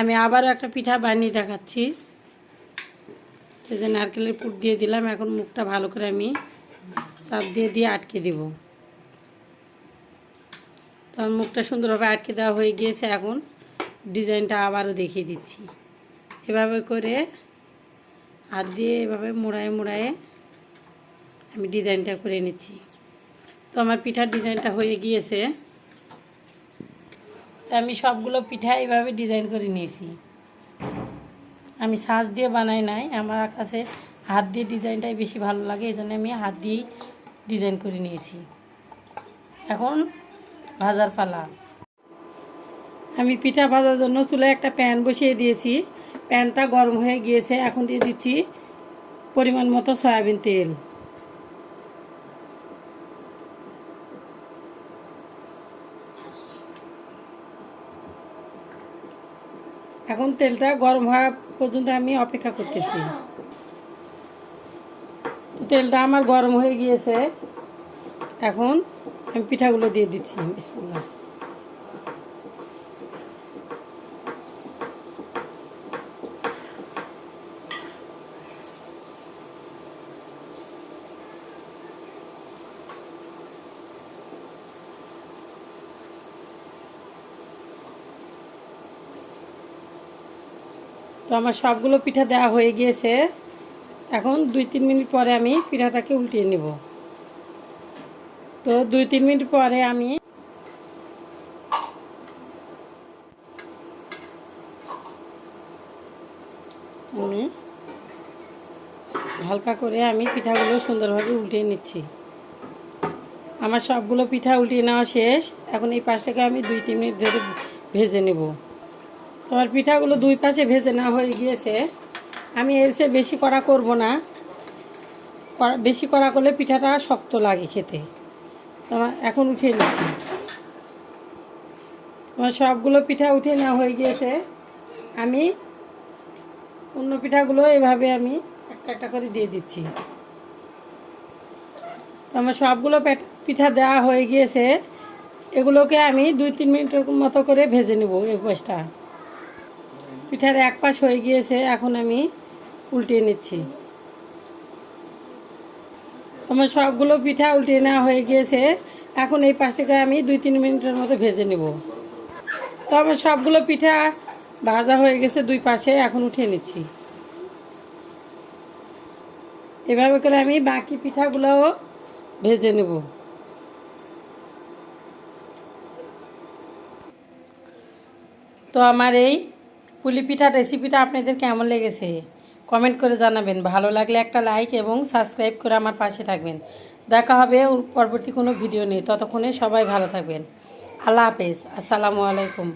আমি আবার একটা পিঠা বানিয়ে দেখাচ্ছি। যে নারকেলের পুর দিয়ে দিলাম। এখন মুখটা ভালো করে আমি চাপ দিয়ে দিয়ে আটকে দেব। তখন মুখটা সুন্দরভাবে আটকে দেওয়া হয়ে গিয়েছে। এখন ডিজাইনটা আবারও দেখিয়ে দিচ্ছি। এভাবে করে হাত দিয়ে এভাবে মোড়ায় মোড়ায়ে আমি ডিজাইনটা করে নিচ্ছি। তো আমার পিঠার ডিজাইনটা হয়ে গিয়েছে। আমি সবগুলো পিঠা এইভাবে ডিজাইন করে নিয়েছি। আমি সাজ দিয়ে বানাই নাই, আমার কাছে হাত দিয়ে ডিজাইনটাই বেশি ভালো লাগে এই জন্য আমি হাত দিয়েই ডিজাইন করে নিয়েছি। এখন ভাজার পালা। আমি পিঠা ভাজার জন্য চুলায় একটা প্যান বসিয়ে দিয়েছি। প্যানটা গরম হয়ে গিয়েছে, এখন দিয়ে দিচ্ছি পরিমাণ মতো সয়াবিন তেল। এখন তেলটা গরম হওয়া পর্যন্ত আমি অপেক্ষা করতেছি। তেলটা আমার গরম হয়ে গিয়েছে। এখন আমি পিঠাগুলো দিয়ে দিচ্ছি, বিসমিল্লাহ। তো আমার সবগুলো পিঠা দেওয়া হয়ে গিয়েছে। এখন দুই তিন মিনিট পরে আমি পিঠাটাকে উল্টিয়ে নেব। তো দুই তিন মিনিট পরে আমি হালকা করে আমি পিঠাগুলো সুন্দরভাবে উল্টিয়ে নিচ্ছি। আমার সবগুলো পিঠা উল্টিয়ে নেওয়া শেষ। এখন এই পাশটাকে আমি দুই তিন মিনিট ধরে ভেজে নেব। তোমার পিঠাগুলো দুই পাশে ভেজে না হয়ে গিয়েছে। আমি এর চেয়ে বেশি করা করব না। বেশি করা করলে পিঠাটা শক্ত লাগে খেতে। তোমার, এখন উঠিয়ে নিচ্ছি। তোমার সবগুলো পিঠা উঠে না হয়ে গিয়েছে। আমি অন্য পিঠাগুলো এভাবে আমি একটা একটা করে দিয়ে দিচ্ছি। তো আমার সবগুলো পিঠা দেওয়া হয়ে গিয়েছে। এগুলোকে আমি দুই তিন মিনিটের মতো করে ভেজে নেব এই পাশটা পিঠার এক পাশ হয়ে গিয়েছে, এখন আমি উল্টিয়ে নিচ্ছি। আমার সবগুলো পিঠা উল্টিয়ে নেওয়া হয়ে গিয়েছে, এখন এই পাশটাকে আমি দুই তিন মিনিটের মতো ভেজে নেব। তো আমার সবগুলো পিঠা ভাজা হয়ে গেছে দুই পাশে, এখন উঠিয়ে নিচ্ছি। এভাবে করে আমি বাকি পিঠাগুলোও ভেজে নেব। তো আমার এই পুলি পিঠার রেসিপিটা আপনাদের কেমন লেগেছে? কমেন্ট করে জানাবেন। ভালো লাগলে একটা লাইক এবং সাবস্ক্রাইব করে আমার পাশে থাকবেন। দেখা হবে পরবর্তী কোনো ভিডিও নিয়ে। ততক্ষণে সবাই ভালো থাকবেন। আল্লাহ হাফেজ। আসসালামু আলাইকুম।